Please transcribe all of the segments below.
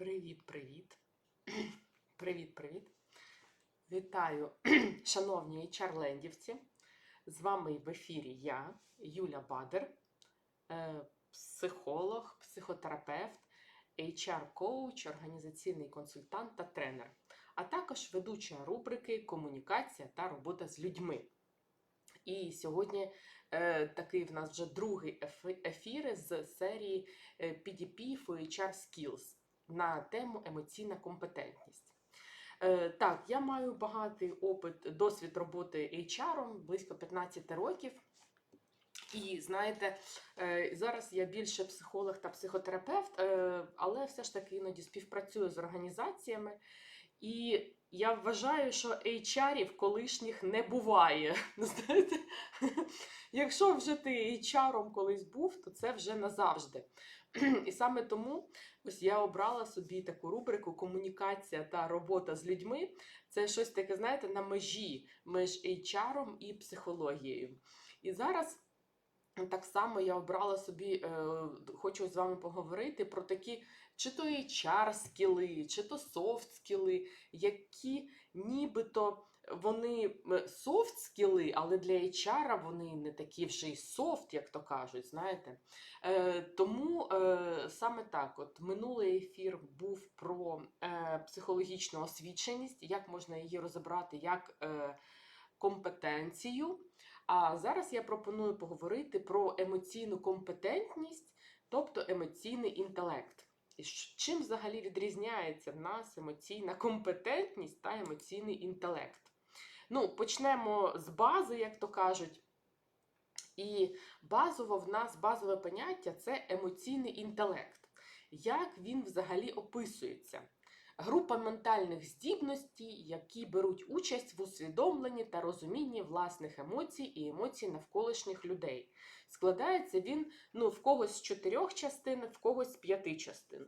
Привіт-привіт. Привіт-привіт. Вітаю, шановні HR-лендівці. З вами в ефірі я, Юля Бадер, е, психолог, психотерапевт, HR-коуч, організаційний консультант та тренер, а також ведуча рубрики Комунікація та робота з людьми. І сьогодні е, такий в нас вже другий ефі- ефір з серії PDP for HR Skills на тему емоційна компетентність. Е, так, я маю багатий опит, досвід роботи HR, близько 15 років. І знаєте, е, зараз я більше психолог та психотерапевт, е, але все ж таки іноді співпрацюю з організаціями. І я вважаю, що HR-ів колишніх не буває. Знаєте, якщо вже ти HR колись був, то це вже назавжди. І саме тому ось я обрала собі таку рубрику Комунікація та робота з людьми. Це щось таке, знаєте, на межі між HR і психологією. І зараз так само я обрала собі, е, хочу з вами поговорити про такі чи то HR скіли, чи то софт скіли, які нібито вони софт скіли, але для HR вони не такі вже й софт, як то кажуть, знаєте. Е, тому е, саме так, от минулий ефір був про е, психологічну освіченість, як можна її розібрати як е, компетенцію. А зараз я пропоную поговорити про емоційну компетентність, тобто емоційний інтелект. Чим взагалі відрізняється в нас емоційна компетентність та емоційний інтелект? Ну, почнемо з бази, як то кажуть. І базово в нас базове поняття це емоційний інтелект. Як він взагалі описується? Група ментальних здібностей, які беруть участь в усвідомленні та розумінні власних емоцій і емоцій навколишніх людей. Складається він ну, в когось з чотирьох частин, в когось з п'яти частин.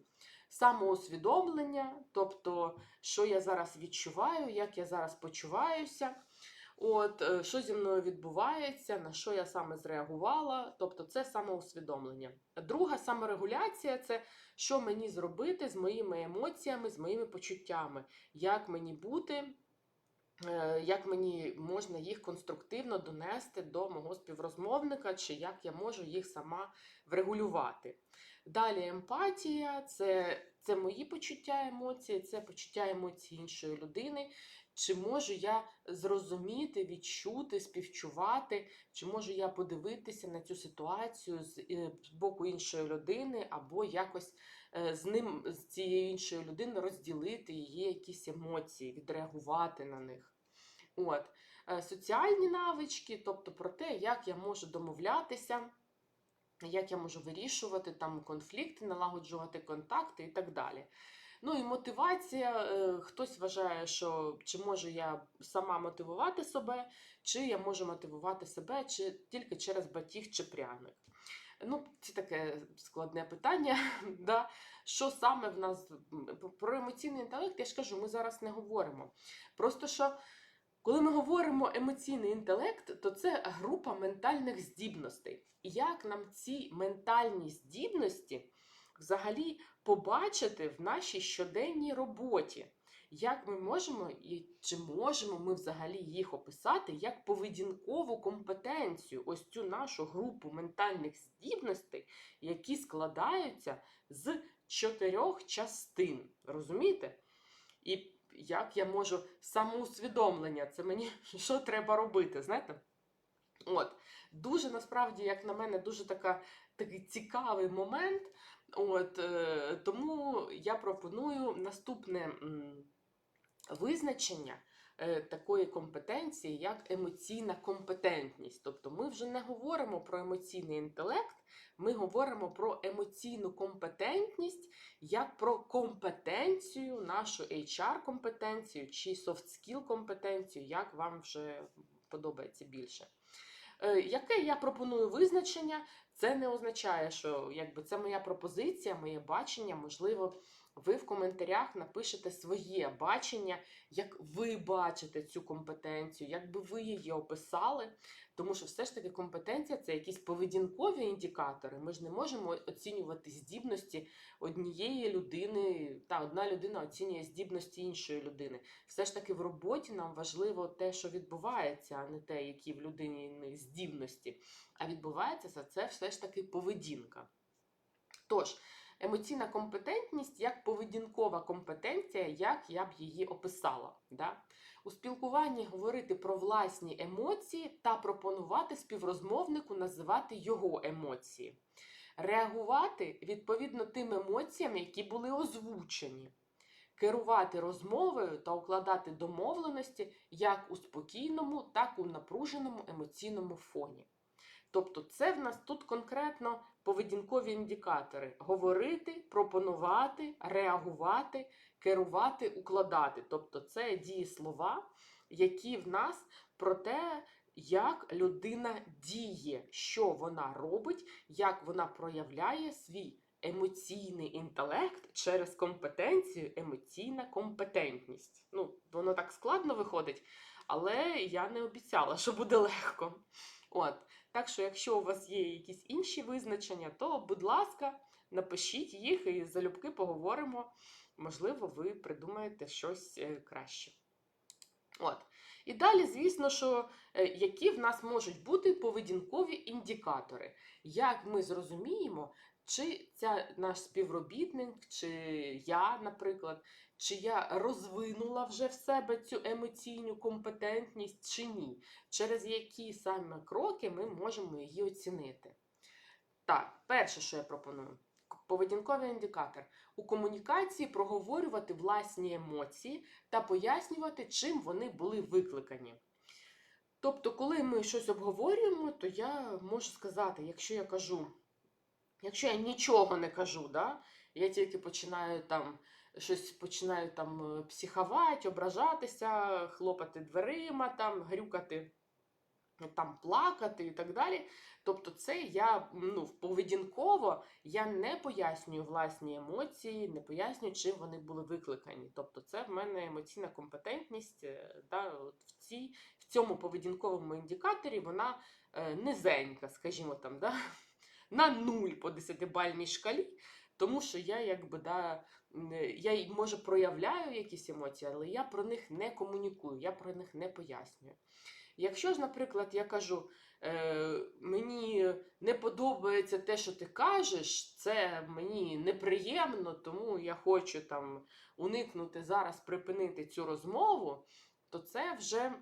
Самоусвідомлення, тобто, що я зараз відчуваю, як я зараз почуваюся. От, е, що зі мною відбувається, на що я саме зреагувала, тобто це самоусвідомлення. Друга саморегуляція це що мені зробити з моїми емоціями, з моїми почуттями, як мені бути, е, як мені можна їх конструктивно донести до мого співрозмовника, чи як я можу їх сама врегулювати. Далі емпатія це, це мої почуття емоції, це почуття емоцій іншої людини. Чи можу я зрозуміти, відчути, співчувати, чи можу я подивитися на цю ситуацію з е, боку іншої людини, або якось е, з ним, з цією іншою людиною розділити її якісь емоції, відреагувати на них. От. Е, Соціальні навички, тобто про те, як я можу домовлятися, як я можу вирішувати там конфлікти, налагоджувати контакти і так далі. Ну і мотивація. е, Хтось вважає, що чи можу я сама мотивувати себе, чи я можу мотивувати себе чи тільки через батіг чи пряник. Ну, це таке складне питання. Да? Що саме в нас про емоційний інтелект, я ж кажу, ми зараз не говоримо. Просто що, коли ми говоримо емоційний інтелект, то це група ментальних здібностей. І як нам ці ментальні здібності взагалі побачити в нашій щоденній роботі? Як ми можемо і чи можемо ми взагалі їх описати як поведінкову компетенцію, ось цю нашу групу ментальних здібностей, які складаються з чотирьох частин. Розумієте? І як я можу самоусвідомлення, це мені що треба робити, знаєте? От, дуже насправді, як на мене, дуже така, такий цікавий момент. От, е, тому я пропоную наступне визначення такої компетенції, як емоційна компетентність. Тобто ми вже не говоримо про емоційний інтелект, ми говоримо про емоційну компетентність як про компетенцію, нашу HR-компетенцію чи soft skill компетенцію, як вам вже подобається більше. Е, Яке я пропоную визначення? Це не означає, що якби це моя пропозиція, моє бачення. Можливо, ви в коментарях напишете своє бачення, як ви бачите цю компетенцію, як би ви її описали. Тому що все ж таки компетенція це якісь поведінкові індикатори. Ми ж не можемо оцінювати здібності однієї людини, та одна людина оцінює здібності іншої людини. Все ж таки в роботі нам важливо те, що відбувається, а не те, які в людині здібності. А відбувається це, все ж таки поведінка. Тож, емоційна компетентність як поведінкова компетенція, як я б її описала. Да? У спілкуванні говорити про власні емоції та пропонувати співрозмовнику називати його емоції. Реагувати відповідно тим емоціям, які були озвучені. Керувати розмовою та укладати домовленості як у спокійному, так і у напруженому емоційному фоні. Тобто, це в нас тут конкретно поведінкові індикатори: говорити, пропонувати, реагувати, керувати, укладати. Тобто, це дієслова, які в нас про те, як людина діє, що вона робить, як вона проявляє свій емоційний інтелект через компетенцію, емоційна компетентність. Ну, воно так складно виходить, але я не обіцяла, що буде легко. От. Так що, якщо у вас є якісь інші визначення, то, будь ласка, напишіть їх і залюбки поговоримо. Можливо, ви придумаєте щось е, краще. От. І далі, звісно, що е, які в нас можуть бути поведінкові індикатори. Як ми зрозуміємо, чи ця наш співробітник, чи я, наприклад, чи я розвинула вже в себе цю емоційну компетентність, чи ні, через які саме кроки ми можемо її оцінити. Так, перше, що я пропоную. Поведінковий індикатор. У комунікації проговорювати власні емоції та пояснювати, чим вони були викликані. Тобто, коли ми щось обговорюємо, то я можу сказати, якщо я кажу, якщо я нічого не кажу, да, я тільки починаю там щось починаю там е, психувати, ображатися, хлопати дверима, там, грюкати, там, плакати і так далі. Тобто, це я ну, поведінково я не пояснюю власні емоції, не пояснюю, чим вони були викликані. Тобто, це в мене емоційна компетентність е, да, от в, цій, в цьому поведінковому індикаторі вона е, низенька, скажімо там, да, на нуль по 10-бальній шкалі. Тому що я якби да, я може проявляю якісь емоції, але я про них не комунікую, я про них не пояснюю. Якщо ж, наприклад, я кажу, е, мені не подобається те, що ти кажеш, це мені неприємно, тому я хочу там уникнути зараз припинити цю розмову, то це вже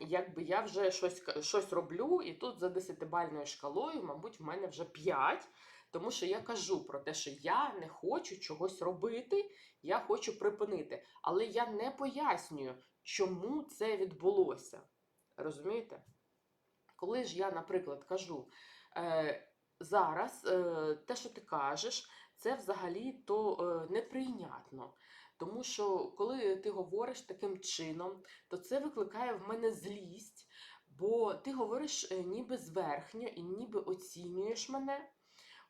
якби я вже щось щось роблю, і тут за 10-бальною шкалою, мабуть, в мене вже 5. Тому що я кажу про те, що я не хочу чогось робити, я хочу припинити. Але я не пояснюю, чому це відбулося. Розумієте? Коли ж я, наприклад, кажу, е, зараз е, те, що ти кажеш, це взагалі то е, неприйнятно. Тому що, коли ти говориш таким чином, то це викликає в мене злість, бо ти говориш е, ніби зверхньо і ніби оцінюєш мене.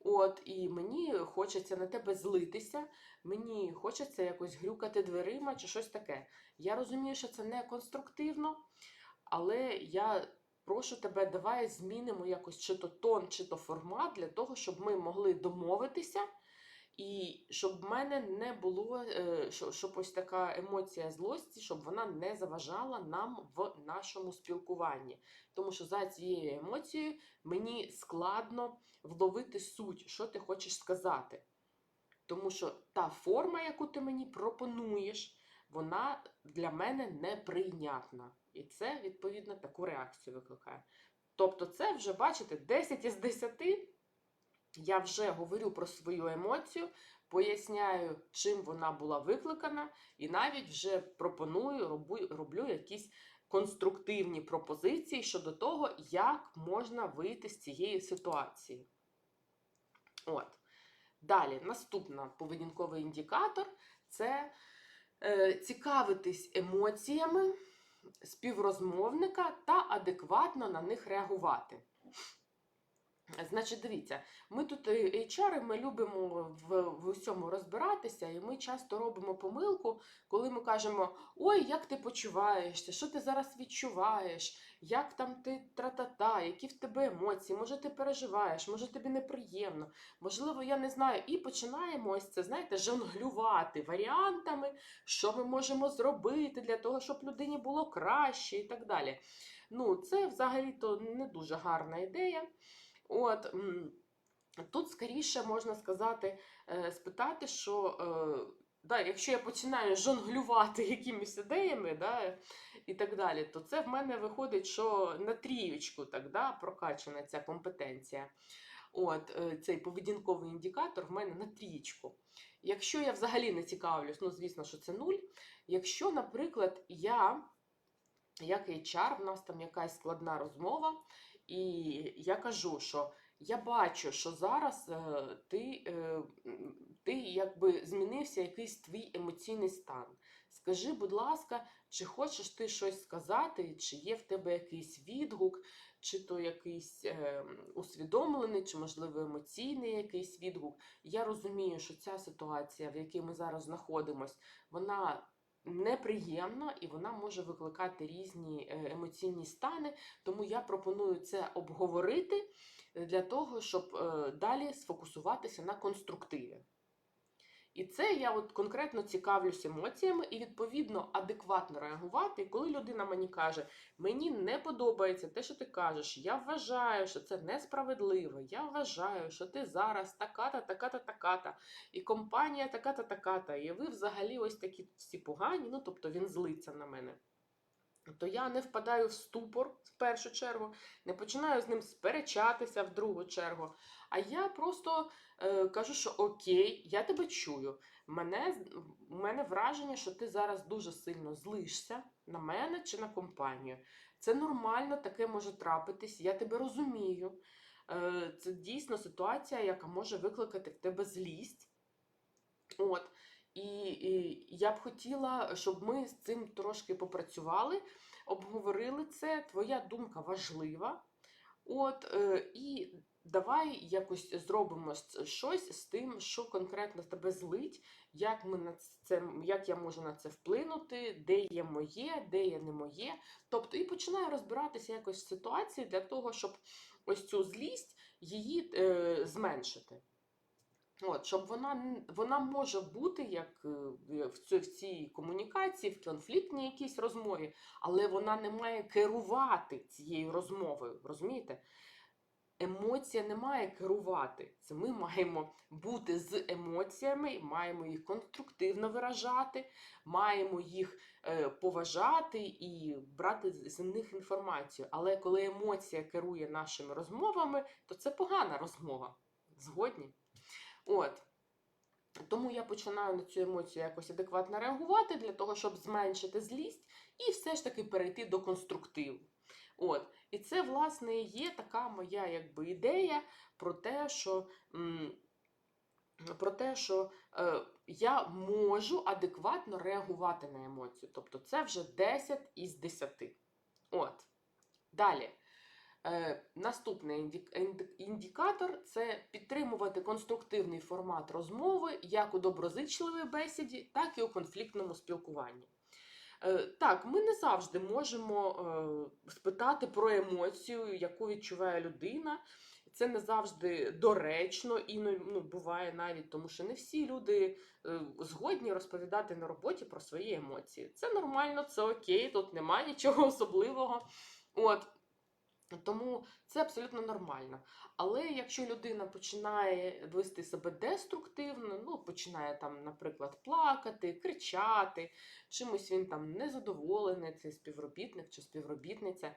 От, і мені хочеться на тебе злитися, мені хочеться якось грюкати дверима чи щось таке. Я розумію, що це не конструктивно, але я прошу тебе, давай змінимо якось чи то тон, чи то формат для того, щоб ми могли домовитися. І щоб в мене не було, е, щоб ось така емоція злості, щоб вона не заважала нам в нашому спілкуванні. Тому що за цією емоцією мені складно вловити суть, що ти хочеш сказати. Тому що та форма, яку ти мені пропонуєш, вона для мене неприйнятна. І це, відповідно, таку реакцію викликає. Тобто, це вже, бачите, 10 із 10 я вже говорю про свою емоцію, поясняю, чим вона була викликана, і навіть вже пропоную, роблю, роблю якісь конструктивні пропозиції щодо того, як можна вийти з цієї ситуації. От. Далі, наступний поведінковий індикатор це е, цікавитись емоціями співрозмовника та адекватно на них реагувати. Значить, дивіться, ми тут е, HR, ми любимо в, в усьому розбиратися, і ми часто робимо помилку, коли ми кажемо: Ой, як ти почуваєшся, що ти зараз відчуваєш, як там ти тра-та-та, які в тебе емоції, може ти переживаєш, може тобі неприємно, можливо, я не знаю. І починаємо ось це, знаєте, жонглювати варіантами, що ми можемо зробити для того, щоб людині було краще і так далі. Ну, це взагалі-то не дуже гарна ідея. От тут скоріше можна сказати, е, спитати, що е, да, якщо я починаю жонглювати якимись ідеями, да, і так далі, то це в мене виходить, що на трієчку так, да, прокачана ця компетенція. От е, цей поведінковий індикатор в мене на трієчку. Якщо я взагалі не цікавлюсь, ну звісно, що це нуль. Якщо, наприклад, я, як HR, в нас там якась складна розмова, і я кажу, що я бачу, що зараз е, ти, е, ти якби змінився якийсь твій емоційний стан. Скажи, будь ласка, чи хочеш ти щось сказати, чи є в тебе якийсь відгук, чи то якийсь е, усвідомлений, чи, можливо, емоційний якийсь відгук. Я розумію, що ця ситуація, в якій ми зараз знаходимося, вона неприємна і вона може викликати різні е, емоційні стани. Тому я пропоную це обговорити е, для того, щоб е, далі сфокусуватися на конструктиві. І це я от конкретно цікавлюсь емоціями і відповідно адекватно реагувати. Коли людина мені каже, мені не подобається те, що ти кажеш, я вважаю, що це несправедливо, я вважаю, що ти зараз така-та, така-та, така-та, і компанія така-та, така-та, і ви взагалі ось такі всі погані, ну тобто він злиться на мене. То я не впадаю в ступор в першу чергу, не починаю з ним сперечатися в другу чергу. А я просто е, кажу, що окей, я тебе чую. Мене, у мене враження, що ти зараз дуже сильно злишся на мене чи на компанію. Це нормально, таке може трапитись, я тебе розумію. Е, це дійсно ситуація, яка може викликати в тебе злість. От. І, і я б хотіла, щоб ми з цим трошки попрацювали, обговорили це. Твоя думка важлива. От, е, і давай якось зробимо щось з тим, що конкретно тебе злить, як, ми на це, як я можу на це вплинути, де є моє, де є не моє. Тобто, і починаю розбиратися якось в ситуації для того, щоб ось цю злість її е, зменшити. От, щоб вона, вона може бути як е, в цій, в цій комунікації, в конфліктній якійсь розмові, але вона не має керувати цією розмовою. Розумієте? Емоція не має керувати. Це ми маємо бути з емоціями, маємо їх конструктивно виражати, маємо їх е, поважати і брати з з них інформацію. Але коли емоція керує нашими розмовами, то це погана розмова. Згодні? От. Тому я починаю на цю емоцію якось адекватно реагувати для того, щоб зменшити злість і все ж таки перейти до конструктиву. От. І це, власне, є така моя якби, ідея про те, що, м, про те, що е, я можу адекватно реагувати на емоцію. Тобто це вже 10 із 10. От. Далі. Е, наступний індикатор це підтримувати конструктивний формат розмови як у доброзичливій бесіді, так і у конфліктному спілкуванні. Е, так, ми не завжди можемо е, спитати про емоцію, яку відчуває людина. Це не завжди доречно, і ну, буває навіть, тому що не всі люди згодні розповідати на роботі про свої емоції. Це нормально, це окей, тут немає нічого особливого. От. Тому це абсолютно нормально. Але якщо людина починає вести себе деструктивно, ну починає там, наприклад, плакати, кричати, чимось він там незадоволений, цей співробітник чи співробітниця,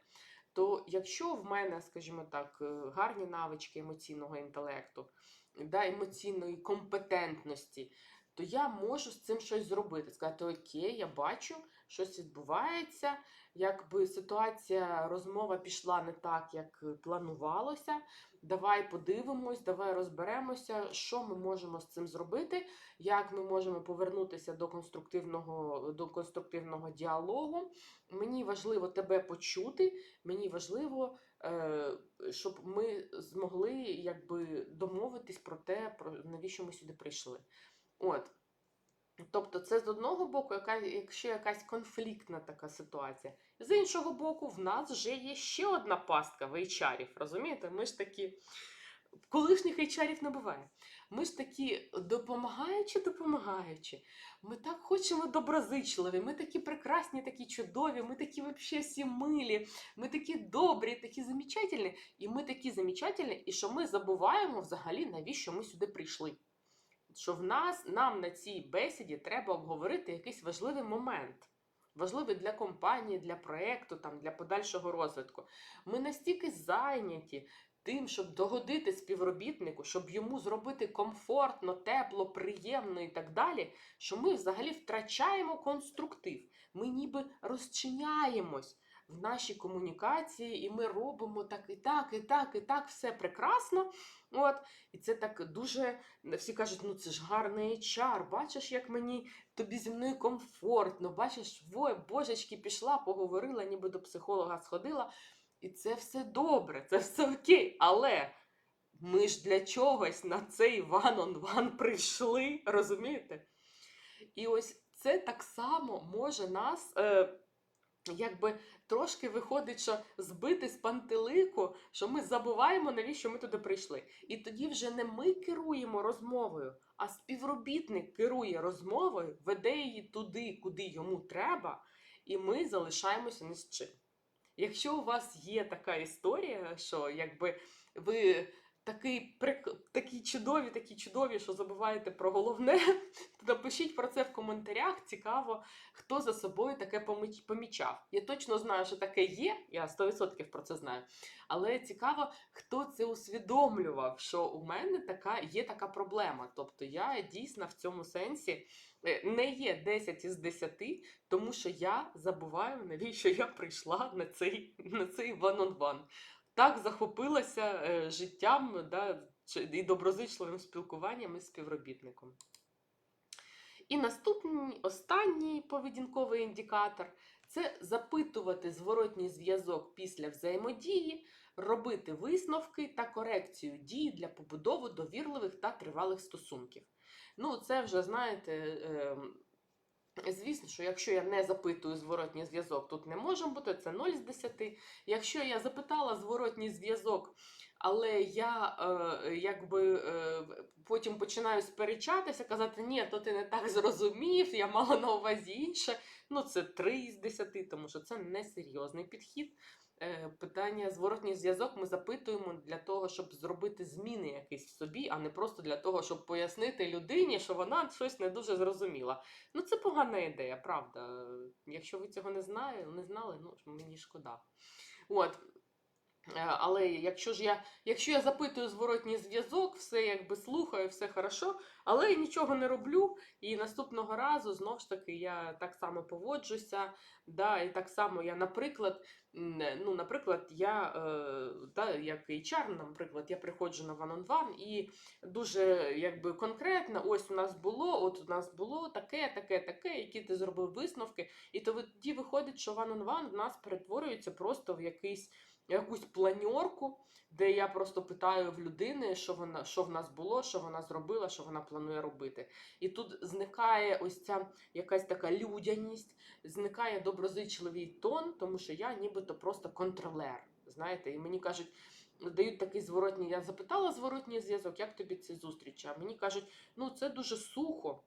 то якщо в мене, скажімо так, е, гарні навички емоційного інтелекту, да, емоційної компетентності, то я можу з цим щось зробити. Сказати, окей, я бачу, щось відбувається, якби ситуація, розмова пішла не так, як планувалося. Давай подивимось, давай розберемося, що ми можемо з цим зробити, як ми можемо повернутися до конструктивного, до конструктивного діалогу. Мені важливо тебе почути, мені важливо, е, щоб ми змогли якби, домовитись про те, про навіщо ми сюди прийшли. От. Тобто, це з одного боку, яка, якщо якась конфліктна така ситуація. З іншого боку, в нас вже є ще одна пастка в HR, розумієте? Ми ж такі. Колишніх HR не буває. Ми ж такі допомагаючи, допомагаючи. Ми так хочемо доброзичливі, ми такі прекрасні, такі чудові, ми такі взагалі всі милі, ми такі добрі, такі замечательні. І ми такі замечательні, і що ми забуваємо взагалі, навіщо ми сюди прийшли. Що в нас, нам на цій бесіді треба обговорити якийсь важливий момент. Важливий для компанії, для проєкту, там, для подальшого розвитку. Ми настільки зайняті тим, щоб догодити співробітнику, щоб йому зробити комфортно, тепло, приємно і так далі, що ми взагалі втрачаємо конструктив. Ми ніби розчиняємось в нашій комунікації, і ми робимо так і так, і так, і так, все прекрасно. От, і це так дуже. Всі кажуть, ну це ж гарний HR, бачиш, як мені тобі зі мною комфортно, бачиш, ой, божечки, пішла, поговорила, ніби до психолога сходила. І це все добре, це все окей. Але ми ж для чогось на цей one-on-one прийшли, розумієте? І ось це так само може нас. Е, Якби трошки виходить, що збити з пантелику, що ми забуваємо, навіщо ми туди прийшли. І тоді вже не ми керуємо розмовою, а співробітник керує розмовою, веде її туди, куди йому треба, і ми залишаємося ні з чим. Якщо у вас є така історія, що якби ви такий, прик- такі чудові, такі чудові, що забуваєте про головне, напишіть про це в коментарях. Цікаво, хто за собою таке помічав. Я точно знаю, що таке є, я 100% про це знаю. Але цікаво, хто це усвідомлював, що у мене така є така проблема. Тобто я дійсно в цьому сенсі е, не є 10 із 10, тому що я забуваю, навіщо я прийшла на цей, на цей one-on-one. Так захопилася е, життям да, і доброзичливим спілкуванням із співробітником. І наступний останній поведінковий індикатор це запитувати зворотній зв'язок після взаємодії, робити висновки та корекцію дій для побудови довірливих та тривалих стосунків. Ну, це вже, знаєте, ем, звісно, що якщо я не запитую зворотній зв'язок, тут не може бути, це 0 з 10. Якщо я запитала зворотній зв'язок, але я е, якби е, потім починаю сперечатися, казати, ні, то ти не так зрозумів, я мала на увазі інше. Ну, це 3 з 10, тому що це несерйозний підхід. Е, Питання зворотній зв'язок ми запитуємо для того, щоб зробити зміни якісь в собі, а не просто для того, щоб пояснити людині, що вона щось не дуже зрозуміла. Ну, це погана ідея, правда. Якщо ви цього не знали, не знали, ну мені шкода. От. Е, Але якщо ж я, якщо я запитую зворотній зв'язок, все якби слухаю, все хорошо, але я нічого не роблю, і наступного разу знов ж таки я так само поводжуся. Да, і так само я, наприклад, ну, наприклад, я та, як HR, наприклад, я приходжу на one-on-one і дуже якби конкретно, ось у нас було, от у нас було таке, таке, таке, які ти зробив висновки, і то тоді виходить, що one-on-one в нас перетворюється просто в якийсь якусь планьорку, де я просто питаю в людини, що вона що в нас було, що вона зробила, що вона планує робити. І тут зникає ось ця якась така людяність, зникає доброзичливий тон, тому що я нібито просто контролер. Знаєте, і мені кажуть. Дають такий зворотній. Я запитала зворотній зв'язок, як тобі ці зустрічі? А мені кажуть, ну це дуже сухо.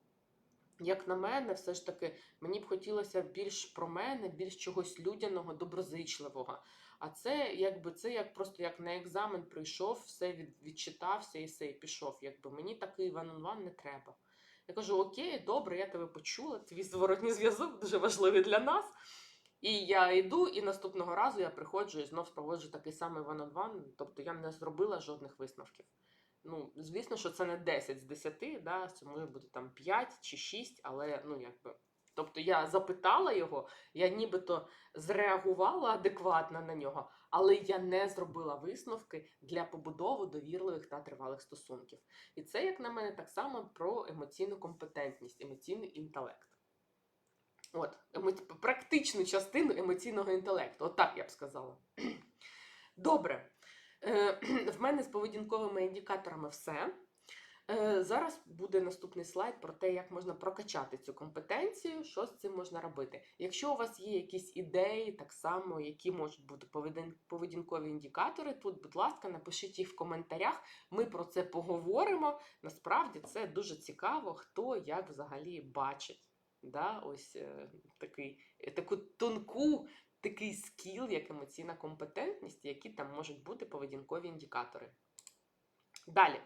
Як на мене, все ж таки, мені б хотілося більш про мене, більш чогось людяного, доброзичливого. А це якби це як просто як на екзамен прийшов, все від, відчитався і все, і пішов. Якби мені такий ван-он-ван не треба. Я кажу: Окей, добре, я тебе почула. Твій зворотній зв'язок дуже важливий для нас. І я йду, і наступного разу я приходжу і знов проводжу такий самий ван-он-ван. Тобто я не зробила жодних висновків. Ну, звісно, що це не 10 з 10, да, це може бути там 5 чи 6, але ну якби. Тобто я запитала його, я нібито зреагувала адекватно на нього, але я не зробила висновки для побудови довірливих та тривалих стосунків. І це, як на мене, так само про емоційну компетентність, емоційний інтелект. От, практичну частину емоційного інтелекту. От я б сказала. Добре. Е, в мене з поведінковими індикаторами все. Е, Зараз буде наступний слайд про те, як можна прокачати цю компетенцію, що з цим можна робити. Якщо у вас є якісь ідеї, так само, які можуть бути поведінкові індикатори, тут, будь ласка, напишіть їх в коментарях. Ми про це поговоримо. Насправді це дуже цікаво, хто як взагалі бачить. Да? Ось е, такий, е, таку тонку, такий скіл, як емоційна компетентність, які там можуть бути поведінкові індикатори. Далі.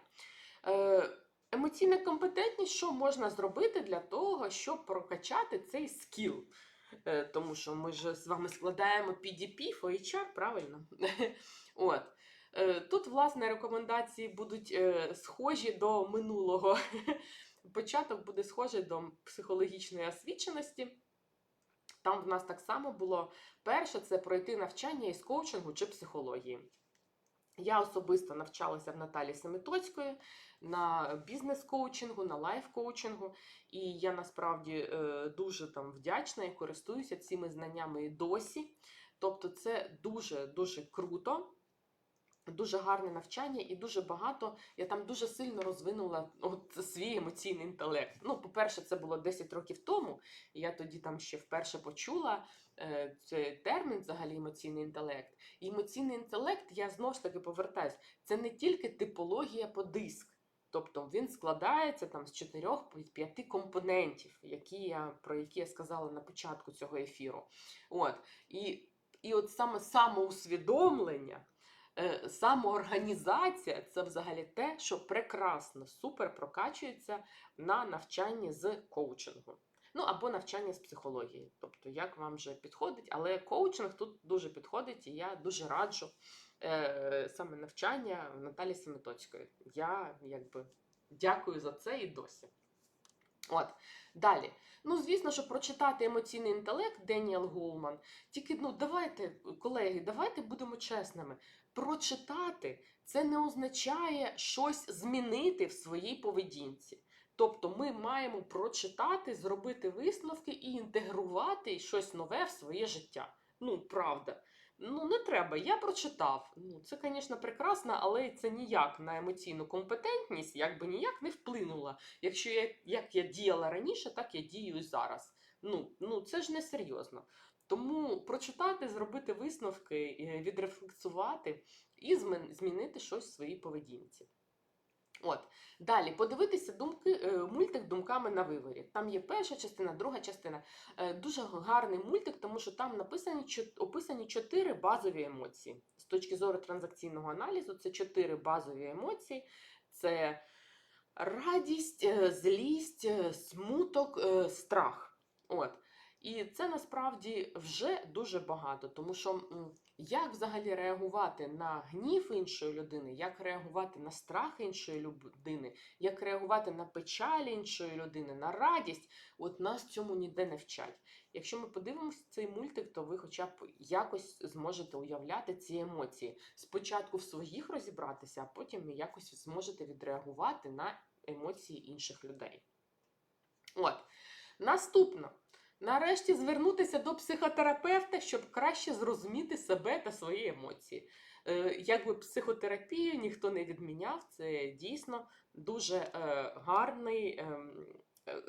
Е, Емоційна компетентність, що можна зробити для того, щоб прокачати цей скіл? Е, Тому що ми ж з вами складаємо PDP for HR, правильно? От. Е, Тут, власне, рекомендації будуть схожі до минулого. Початок буде схожий до психологічної освіченості. Там в нас так само було перше це пройти навчання із коучингу чи психології. Я особисто навчалася в Наталі Семитоцької на бізнес-коучингу, на лайф-коучингу, і я насправді е, дуже там вдячна і користуюся цими знаннями і досі. Тобто, це дуже дуже круто. Дуже гарне навчання і дуже багато. Я там дуже сильно розвинула от свій емоційний інтелект. Ну, по-перше, це було 10 років тому. Я тоді там ще вперше почула е, цей термін, взагалі емоційний інтелект. І емоційний інтелект, я знову ж таки повертаюсь, це не тільки типологія по диск. Тобто він складається там з 4-5 компонентів, які я, про які я сказала на початку цього ефіру. От. І, і от саме самоусвідомлення. Е, Самоорганізація це взагалі те, що прекрасно, супер прокачується на навчанні з коучингу. Ну або навчання з психології. Тобто, як вам вже підходить, але коучинг тут дуже підходить, і я дуже раджу е, саме навчання Наталі Семитоцької. Я якби дякую за це і досі. От, далі. Ну, звісно, що прочитати емоційний інтелект Деніел Гулман. Тільки, ну, давайте, колеги, давайте будемо чесними. Прочитати це не означає щось змінити в своїй поведінці. Тобто ми маємо прочитати, зробити висновки і інтегрувати щось нове в своє життя. Ну, правда. Ну, не треба. Я прочитав. Ну, це, звісно, прекрасно, але це ніяк на емоційну компетентність, якби ніяк не вплинуло. Якщо я як я діяла раніше, так я дію і зараз. Ну, ну це ж не серйозно. Тому прочитати, зробити висновки, е, відрефлексувати і змінити щось в своїй поведінці. От. Далі, подивитися думки, е, мультик думками на виворі. Там є перша частина, друга частина. Е, Дуже гарний мультик, тому що там написані описані чотири базові емоції. З точки зору транзакційного аналізу, це чотири базові емоції: це радість, е, злість, смуток, страх. От. І це насправді вже дуже багато, тому що як взагалі реагувати на гнів іншої людини, як реагувати на страх іншої людини, як реагувати на печаль іншої людини, на радість, от нас цьому ніде не вчать. Якщо ми подивимося цей мультик, то ви хоча б якось зможете уявляти ці емоції. Спочатку в своїх розібратися, а потім якось зможете відреагувати на емоції інших людей. От. Наступно. Нарешті звернутися до психотерапевта, щоб краще зрозуміти себе та свої емоції. Е, якби психотерапію ніхто не відміняв, це дійсно дуже е, гарний, ем, е,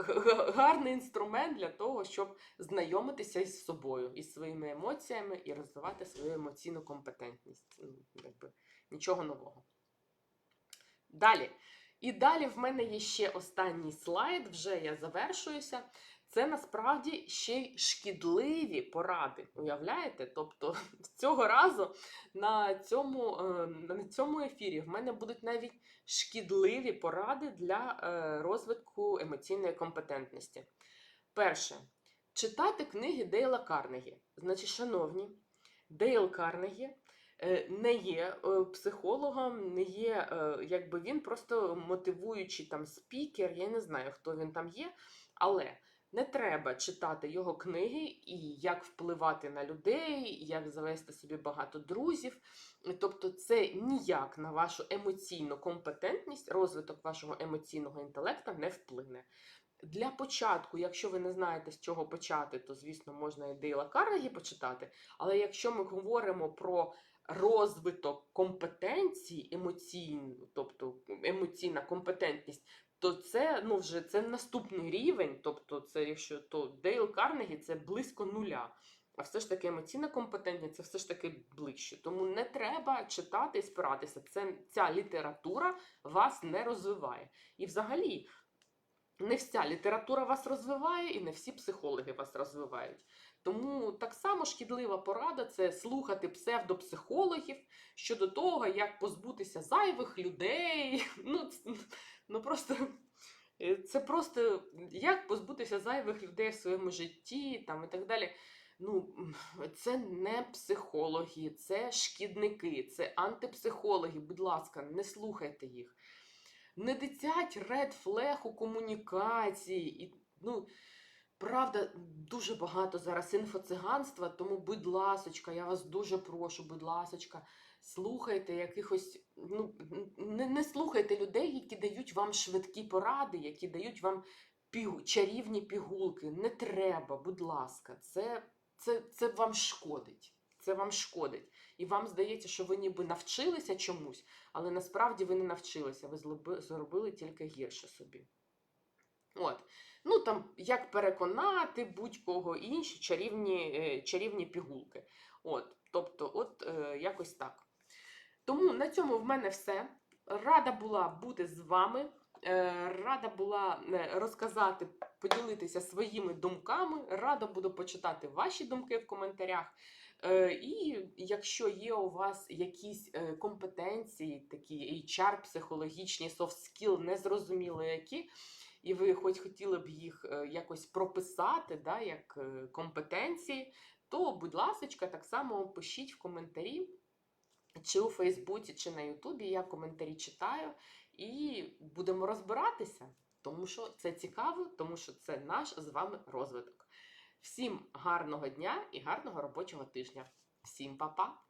гарний інструмент для того, щоб знайомитися із собою, із своїми емоціями і розвивати свою емоційну компетентність. Ну, якби, нічого нового. Далі. І далі в мене є ще останній слайд, вже я завершуюся. Це насправді ще й шкідливі поради. Уявляєте? Тобто цього разу на цьому, е, на цьому ефірі в мене будуть навіть шкідливі поради для е, розвитку емоційної компетентності. Перше, читати книги Дейла Карнегі. Значить, шановні, Дейл Карнегі е, не є психологом, не є, якби він просто мотивуючий там спікер, я не знаю, хто він там є, але не треба читати його книги і як впливати на людей, як завести собі багато друзів. Тобто, це ніяк на вашу емоційну компетентність, розвиток вашого емоційного інтелекту не вплине. Для початку, якщо ви не знаєте, з чого почати, то, звісно, можна і Дейла Карнегі почитати. Але якщо ми говоримо про розвиток компетенцій емоційну, тобто емоційна компетентність, то це ну вже це наступний рівень. Тобто, це якщо то Дейл Карнегі це близько нуля. А все ж таки емоційна компетентність це все ж таки ближче. Тому не треба читати і спиратися. Це ця література вас не розвиває. І взагалі. Не вся література вас розвиває, і не всі психологи вас розвивають. Тому так само шкідлива порада це слухати псевдопсихологів щодо того, як позбутися зайвих людей. Ну, ну просто е, це просто як позбутися зайвих людей в своєму житті там, і так далі. Ну, це не психологи, це шкідники, це антипсихологи. Будь ласка, не слухайте їх. Не дитять ред флег у комунікації. І, ну, правда, дуже багато зараз інфоциганства, тому, будь ласочка, я вас дуже прошу, будь ласочка, слухайте якихось, ну, не, не слухайте людей, які дають вам швидкі поради, які дають вам пігу, чарівні пігулки. Не треба, будь ласка, це, це, це вам шкодить. Це вам шкодить. І вам здається, що ви ніби навчилися чомусь, але насправді ви не навчилися, ви зробили тільки гірше собі. От. Ну там, як переконати будь-кого інші чарівні, е, чарівні пігулки. От, тобто, от е, якось так. Тому на цьому в мене все. Рада була бути з вами. е, Рада була е, розказати, поділитися своїми думками. Рада буду почитати ваші думки в коментарях. Е, І якщо є у вас якісь компетенції, такі HR, психологічні, soft skill, незрозуміло які, і ви хоч хотіли б їх якось прописати, да, як компетенції, то, будь ласка, так само пишіть в коментарі, чи у Фейсбуці, чи на Ютубі. Я коментарі читаю і будемо розбиратися, тому що це цікаво, тому що це наш з вами розвиток. Всім гарного дня і гарного робочого тижня. Всім па-па!